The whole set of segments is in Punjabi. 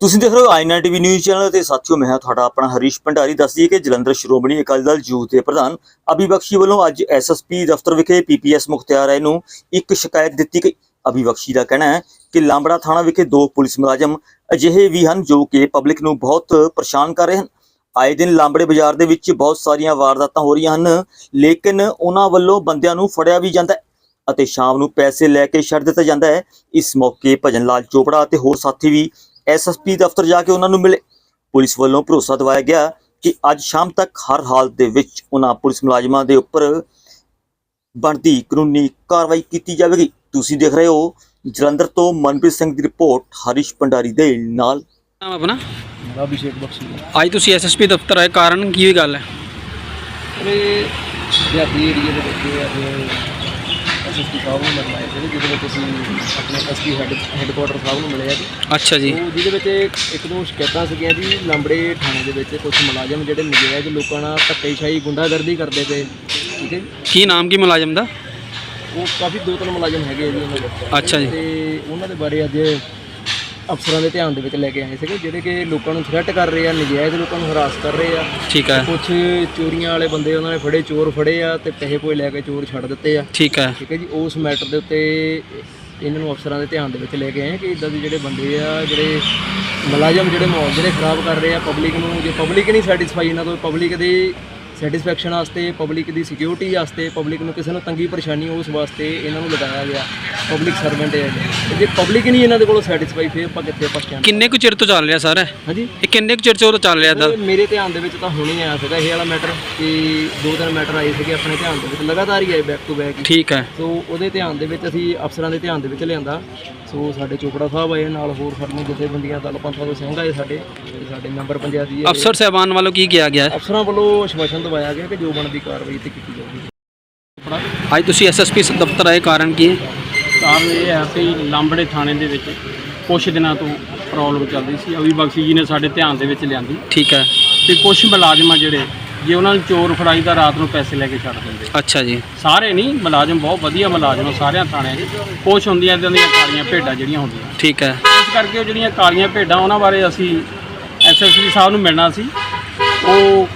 ਤੁਸੀਂ ਦੇਖ ਰਹੇ ਹੋ ਆਈਨਾ ਟੀਵੀ ਨਿਊਜ਼ ਚੈਨਲ ਤੇ ਸਾਥੀਓ ਮੈਂ ਹਾਂ ਤੁਹਾਡਾ ਆਪਣਾ ਹਰੀਸ਼ ਭੰਡਾਰੀ। ਦੱਸ ਦਈਏ ਕਿ ਜਲੰਧਰ ਸ਼੍ਰੋਮਣੀ ਅਕਾਲੀ ਦਲ ਯੂਥ ਦੇ ਪ੍ਰਧਾਨ ਅਭੀ ਬਖਸ਼ੀ ਵੱਲੋਂ ਅੱਜ ਐਸਐਸਪੀ ਦਫ਼ਤਰ ਵਿਖੇ ਪੀਪੀਐਸ ਮੁਖਤਿਆਰ ਰਾਏ ਨੂੰ ਇੱਕ ਸ਼ਿਕਾਇਤ ਦਿੱਤੀ ਗਈ। ਅਭੀ ਬਖਸ਼ੀ ਦਾ ਕਹਿਣਾ ਹੈ ਕਿ ਲਾਂਬੜਾ ਥਾਣਾ ਵਿਖੇ ਦੋ ਪੁਲਿਸ ਮੁਲਾਜ਼ਮ ਅਜਿਹੇ ਵੀ ਹਨ ਜੋ ਕਿ ਪਬਲਿਕ ਨੂੰ ਬਹੁਤ ਪਰੇਸ਼ਾਨ ਕਰ ਰਹੇ ਹਨ। ਆਏ ਦਿਨ ਲਾਂਬੜੇ ਬਾਜ਼ਾਰ ਦੇ ਵਿੱਚ ਬਹੁਤ ਸਾਰੀਆਂ ਵਾਰਦਾਤਾਂ ਹੋ ਰਹੀਆਂ ਹਨ, ਲੇਕਿਨ ਉਹਨਾਂ ਵੱਲੋਂ ਬੰਦਿਆਂ ਨੂੰ ਫੜਿਆ ਵੀ ਜਾਂਦਾ ਹੈ ਅਤੇ ਸ਼ਾਮ ਨੂੰ ਪੈਸੇ ਲੈ ਕੇ ਛੱਡ ਦਿੱਤਾ ਜਾਂਦਾ ਹੈ। ਇਸ ਮੌਕੇ ਭਜਨ ਲਾਲ ਚੋਪੜਾ ਅਤੇ ਹੋਰ ਸਾਥੀ ਵੀ ਐਸਐਸਪੀ ਦਫ਼ਤਰ ਜਾ ਕੇ ਉਹਨਾਂ ਨੂੰ ਮਿਲੇ। ਪੁਲਿਸ ਵੱਲੋਂ ਭਰੋਸਾ ਦਿਵਾਇਆ ਗਿਆ ਕਿ ਅੱਜ ਸ਼ਾਮ ਤੱਕ ਹਰ ਹਾਲਤ ਦੇ ਵਿੱਚ ਉਹਨਾਂ ਪੁਲਿਸ ਮੁਲਾਜ਼ਮਾਂ ਦੇ ਉੱਪਰ ਬਣਦੀ ਕਾਨੂੰਨੀ ਕਾਰਵਾਈ ਕੀਤੀ ਜਾਵੇਗੀ। ਤੁਸੀਂ ਦੇਖ ਰਹੇ ਹੋ ਜਲੰਧਰ ਤੋਂ ਮਨਪ੍ਰੀਤ ਸਿੰਘ ਦੀ ਰਿਪੋਰਟ ਹਰੀਸ਼ ਭੰਡਾਰੀ ਦੇ ਨਾਲ। ਨਾਮ ਆਪਣਾ? ਮੇਰਾ ਅਭਿਸ਼ੇਕ ਬਖਸ਼ੀ ਅੱਜ ਤੁਸੀਂ ਐਸਐਸਪੀ ਦਫ਼ਤਰ ਆਏ ਕਾਰਨ ਕੀ ਗੱਲ ਹੈ? ਇਹ ਦਿਹਾਤੀ ਏਰੀਏ ਦੇ ਵਿੱਚ ਐਸਐਸਪੀ ਸਾਹਿਬ ਨੂੰ ਮਿਲਣਾ ਹੈ ਜਿਹਦੇ ਵਿੱਚ ਅਸੀਂ ਆਪਣੇ ਐਸਪੀ ਹੈੱਡ ਹੈੱਡਕੁਆਟਰ ਸਾਹਿਬ ਨੂੰ ਮਿਲੇ ਆ ਜੀ। ਅੱਛਾ ਜੀ। ਉਹ ਜਿਹਦੇ ਵਿੱਚ ਇੱਕ- ਦੋ ਸ਼ਿਕਾਇਤਾਂ ਸੀਗੀਆਂ ਜੀ ਲੰਬੜੇ ਥਾਣੇ ਦੇ ਵਿੱਚ ਕੁਝ ਮੁਲਾਜ਼ਮ ਜਿਹੜੇ ਨਜਾਇਜ਼ ਲੋਕਾਂ ਨਾਲ ਧੱਕੇਸ਼ਾਹੀ ਗੁੰਡਾਗਰਦੀ ਕਰਦੇ ਪਏ। ਠੀਕ ਹੈ ਜੀ। ਕੀ ਨਾਮ ਕੀ ਮੁਲਾਜ਼ਮ ਦਾ? ਉਹ ਕਾਫੀ ਦੋ ਤਿੰਨ ਮੁਲਾਜ਼ਮ ਹੈਗੇ ਆ ਜੀ ਉਹਨਾਂ ਦੇ। ਅੱਛਾ ਜੀ। ਤੇ ਉਹਨਾਂ ਦੇ ਬਾਰੇ ਅੱਜ ਅਫਸਰਾਂ ਦੇ ਧਿਆਨ ਦੇ ਵਿੱਚ ਲੈ ਕੇ ਆਏ ਸੀਗੇ ਜਿਹੜੇ ਕਿ ਲੋਕਾਂ ਨੂੰ ਥ੍ਰੈਟ ਕਰ ਰਹੇ ਆ ਨਜਾਇਜ਼ ਲੋਕਾਂ ਨੂੰ ਹਰਾਸ ਕਰ ਰਹੇ ਆ। ਠੀਕ ਹੈ। ਕੁਝ ਚੋਰੀਆਂ ਵਾਲੇ ਬੰਦੇ ਉਹਨਾਂ ਨੇ ਫੜੇ ਚੋਰ ਫੜੇ ਆ ਤੇ ਪੈਸੇ ਕੋਈ ਲੈ ਕੇ ਚੋਰ ਛੱਡ ਦਿੱਤੇ ਆ। ਠੀਕ ਹੈ। ਠੀਕ ਹੈ ਜੀ ਉਸ ਮੈਟਰ ਦੇ ਉੱਤੇ ਇਹਨਾਂ ਨੂੰ ਅਫਸਰਾਂ ਦੇ ਧਿਆਨ ਦੇ ਵਿੱਚ ਲੈ ਕੇ ਆਏ ਆ ਕਿ ਇਦਾਂ ਦੇ ਜਿਹੜੇ ਬੰਦੇ ਆ ਜਿਹੜੇ ਮੁਲਾਜ਼ਮ ਜਿਹੜੇ ਮਾਹੌਲ ਜਿਹੜੇ ਖਰਾਬ ਕਰ ਰਹੇ ਆ ਪਬਲਿਕ ਨੂੰ ਜੇ ਪਬਲਿਕ ਨਹੀਂ ਸੈਟੀਸਫਾਈ ਇਹਨਾਂ ਤੋਂ ਪਬਲਿਕ ਦੀ ਸੈਟੀਸਫੈਕਸ਼ਨ ਵਾਸਤੇ ਪਬਲਿਕ ਦੀ ਸਿਕਿਉਰਿਟੀ ਵਾਸਤੇ ਪਬਲਿਕ ਨੂੰ ਕਿਸੇ ਨੂੰ ਤੰਗੀ ਪਰੇਸ਼ਾਨੀ ਉਸ ਵਾਸਤੇ ਇਹਨਾਂ ਨੂੰ ਲਗਾਇਆ ਗਿਆ। ਪਬਲਿਕ ਸਰਵੈਂਟ ਹੈ ਇਹ। ਤੇ ਜੇ ਪਬਲਿਕ ਨਹੀਂ ਇਹਨਾਂ ਦੇ ਕੋਲੋਂ ਸੈਟੀਸਫਾਈ ਫੇਰ ਆਪਾਂ ਕਿੱਥੇ ਪੱਕਿਆਂ ਕਿੰਨੇ ਕੁ ਚਿਰ ਤੋਂ ਚੱਲ ਰਿਹਾ ਸਰ? ਹਾਂਜੀ। ਇਹ ਕਿੰਨੇ ਕੁ ਚਿਰ ਤੋਂ ਚੱਲ ਰਿਹਾ ਦਾ ਇਹ ਮੇਰੇ ਧਿਆਨ ਦੇ ਵਿੱਚ ਤਾਂ ਹੁਣੇ ਆਇਆ ਸੀਗਾ ਇਹ ਵਾਲਾ ਮੈਟਰ ਕਿ ਦੋ ਤਿੰਨ ਮੈਟਰ ਆਏ ਸੀਗੇ ਆਪਣੇ ਧਿਆਨ ਦੇ ਵਿੱਚ। ਲਗਾਤਾਰ ਹੀ ਆਏ ਬੈਕ ਟੂ ਬੈਕ ਠੀਕ ਹੈ। ਸੋ ਉਹਦੇ ਧਿਆਨ ਦੇ ਵਿੱਚ ਅਸੀਂ ਅਫਸਰਾਂ ਦੇ ਧਿਆਨ ਦੇ ਵਿੱਚ ਲਿਆਂਦਾ। ਸੋ ਸਾਡੇ ਚੋਪੜਾ ਸਾਹਿਬ ਆਏ ਨਾਲ ਹੋਰ ਸਾਡੇ ਜਥੇਬੰਦੀਆਂ ਦਲ ਪੰਥਾਂ ਦੇ ਸਿੰਘ ਆਏ ਸਾਡੇ। ਤੇ ਸਾਡੇ ਮੈਂਬਰ ਪੰਚਾਇਤ ਜੀ ਆਏ। ਅਫਸਰ ਸਾਹਿਬਾਨ ਵੱਲੋਂ ਕੀ ਕਿਹਾ ਗਿਆ? ਹੈ? ਅਫਸਰਾਂ ਵੱਲੋਂ ਆਸ਼ਵਾਸਨ ਦਵਾਇਆ ਗਿਆ ਕਿ ਜੋ ਬਣਦੀ ਕਾਰਵਾਈ ਤੇ ਕੀਤੀ ਜਾਊਗੀ। ਅੱਜ ਤੁਸੀਂ ਐਸਐਸਪੀ ਦਫ਼ਤਰ ਆਏ ਕਾਰਨ ਕੀ ਹੈ? ਕਾਰਨ ਇਹ ਹੈ ਕਿ ਲਾਂਬੜੇ ਥਾਣੇ ਦੇ ਵਿੱਚ ਕੁਝ ਦਿਨਾਂ ਤੋਂ ਪ੍ਰੋਬਲਮ ਚੱਲ ਰਹੀ ਸੀ। ਅਵੀ ਬਖਸ਼ੀ ਜੀ ਨੇ ਸਾਡੇ ਧਿਆਨ ਦੇ ਵਿੱਚ ਲਿਆਂਦੀ। ਠੀਕ ਹੈ। ਤੇ ਕੁਝ ਮੁਲਾਜ਼ਮ ਆ ਜਿਹੜੇ ਜੇ ਉਹਨਾਂ ਨੂੰ ਚੋਰ ਫੜਾਈ ਦਾ ਰਾਤ ਨੂੰ ਪੈਸੇ ਲੈ ਕੇ ਛੱਡ ਦਿੰਦੇ। ਅੱਛਾ ਜੀ। ਸਾਰੇ ਨਹੀਂ ਮੁਲਾਜ਼ਮ ਬਹੁਤ ਵਧੀਆ ਮੁਲਾਜ਼ਮ ਆ ਸਾਰਿਆਂ ਥਾਣਿਆਂ 'ਚ ਕੁਛ ਹੁੰਦੀਆਂ ਇਦਾਂ ਦੀਆਂ ਕਾਲੀਆਂ ਭੇਡਾਂ ਜਿਹੜੀਆਂ ਹੁੰਦੀਆਂ। ਠੀਕ ਹੈ। ਇਸ ਕਰਕੇ ਉਹ ਜਿਹੜੀਆਂ ਕਾਲੀਆਂ ਭੇਡਾਂ ਉਹਨਾਂ ਬਾਰੇ ਅਸੀਂ ਐਸਐਸਪੀ ਸਾਹਿਬ ਨੂੰ ਮਿਲਣਾ ਸੀ। ਉਹ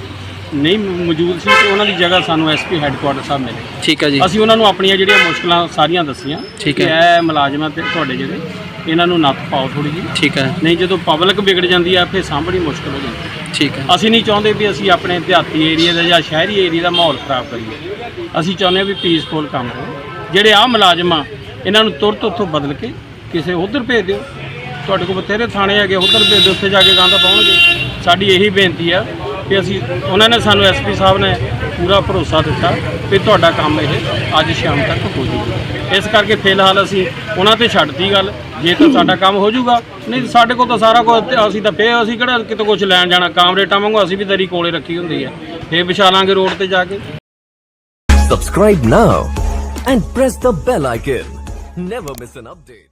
ਨਹੀਂ ਮੌਜੂਦ ਸੀ ਤੇ ਉਹਨਾਂ ਦੀ ਜਗ੍ਹਾ ਸਾਨੂੰ ਐਸਪੀ ਹੈੱਡਕੁਆਟਰ ਸਾਹਿਬ ਮਿਲੇ। ਠੀਕ ਹੈ ਜੀ। ਅਸੀਂ ਉਹਨਾਂ ਨੂੰ ਆਪਣੀਆਂ ਜਿਹੜੀਆਂ ਮੁਸ਼ਕਲਾਂ ਸਾਰੀਆਂ ਦੱਸੀਆਂ ਠੀਕ ਹੈ। ਇਹ ਮੁਲਾਜ਼ਮਾਂ ਤੇ ਤੁਹਾਡੇ ਜਿਹੜੇ ਇਹਨਾਂ ਨੂੰ ਨੱਥ ਪਾਓ ਥੋੜੀ ਜੀ ਠੀਕ ਹੈ। ਨਹੀਂ ਜਦੋਂ ਪਬਲਿਕ ਵਿਗੜ ਜਾਂਦੀ ਆ ਫਿਰ ਸਾਂਭਣੀ ਮੁਸ਼ਕਲ ਹੋ ਜਾਂਦੀ ਹੈ। ਠੀਕ ਹੈ। ਅਸੀਂ ਨਹੀਂ ਚਾਹੁੰਦੇ ਵੀ ਅਸੀਂ ਆਪਣੇ ਦਿਹਾਤੀ ਏਰੀਆ ਦਾ ਜਾਂ ਸ਼ਹਿਰੀ ਏਰੀਆ ਦਾ ਮਾਹੌਲ ਖਰਾਬ ਕਰੀਏ। ਅਸੀਂ ਚਾਹੁੰਦੇ ਹਾਂ ਵੀ ਪੀਸਫੁਲ ਕੰਮ ਹੋਵੇ। ਜਿਹੜੇ ਆ ਮੁਲਾਜ਼ਮ ਆ ਇਹਨਾਂ ਨੂੰ ਤੁਰਤ ਉੱਥੋਂ ਬਦਲ ਕੇ ਕਿਸੇ ਉਧਰ ਭੇਜ ਦਿਓ। ਤੁਹਾਡੇ ਕੋਲ ਬਥੇਰੇ ਥਾਣੇ ਹੈਗੇ ਉਧਰ ਭੇਜ ਦਿਓ ਉੱਥੇ ਜਾ ਕੇ ਗੰਦ ਪਾਉਣਗੇ। ਸਾਡੀ ਇਹੀ ਬੇਨਤੀ ਆ ਕਿ ਅਸੀਂ ਉਹਨਾਂ ਨੇ ਸਾਨੂੰ ਐਸਪੀ ਸਾਹਿਬ ਨੇ ਪੂਰਾ ਭਰੋਸਾ ਦਿੱਤਾ ਕਿ ਤੁਹਾਡਾ ਕੰਮ ਇਹ ਅੱਜ ਸ਼ਾਮ ਤੱਕ ਹੋ ਜਾਊਗਾ ਇਸ ਕਰਕੇ ਫਿਲਹਾਲ ਅਸੀਂ ਉਹਨਾਂ ਤੇ ਛੱਡਤੀ ਗੱਲ ਜੇ ਤਾਂ ਸਾਡਾ ਕੰਮ ਹੋ ਜਾਊਗਾ, ਨਹੀਂ ਸਾਡੇ ਕੋਲ ਤਾਂ ਸਾਰਾ ਕੁਝ ਅਸੀਂ ਤਾਂ ਪਏ ਅਸੀਂ ਕਿਹੜਾ ਕਿਤੇ ਕੁਝ ਲੈਣ ਜਾਣਾ ਕਾਮਰੇਟਾਂ ਵਾਂਗੂ ਅਸੀਂ ਵੀ ਦਰੀ ਕੋਲੇ ਰੱਖੀ ਹੁੰਦੀ ਆ ਫੇਰ ਵਿਛਾਲਾਂਗੇ ਰੋਡ ਤੇ ਜਾ ਕੇ Subscribe now and press the bell icon. Never miss an update.